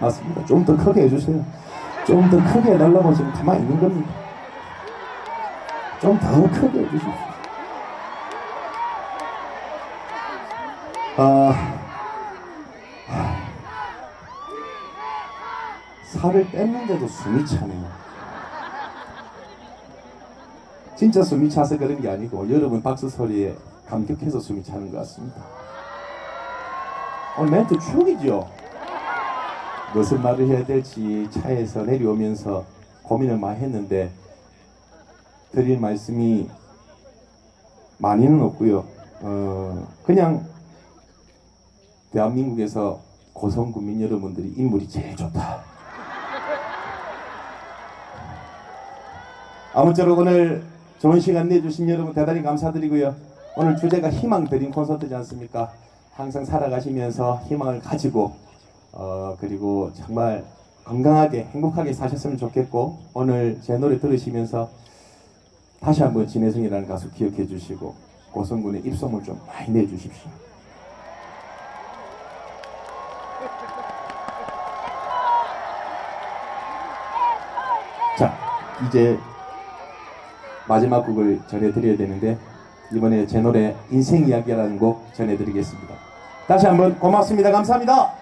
맞습니다. 좀 더 크게 해주세요. 좀 더 크게 해달라고 지금 가만히 있는 겁니다. 좀 더 크게 해주십시오. 아, 살을 뺐는데도 숨이 차네요. 진짜 숨이 차서 그런 게 아니고 여러분 박수 소리에 감격해서 숨이 차는 것 같습니다. 오늘 멘트 축이죠. 무슨 말을 해야 될지 차에서 내려오면서 고민을 많이 했는데 드릴 말씀이 많이는 없고요. 어, 그냥 대한민국에서 고성국민 여러분들이 인물이 제일 좋다. 아무쪼록 오늘 좋은 시간 내주신 여러분 대단히 감사드리고요. 오늘 주제가 희망 드림 콘서트지 않습니까? 항상 살아가시면서 희망을 가지고 어 그리고 정말 건강하게 행복하게 사셨으면 좋겠고 오늘 제 노래 들으시면서 다시 한번 진혜성이라는 가수 기억해 주시고 고성군의 입소문 좀 많이 내주십시오. 자 이제 마지막 곡을 전해드려야 되는데 이번에 제 노래 인생 이야기라는 곡 전해드리겠습니다. 다시 한번 고맙습니다. 감사합니다.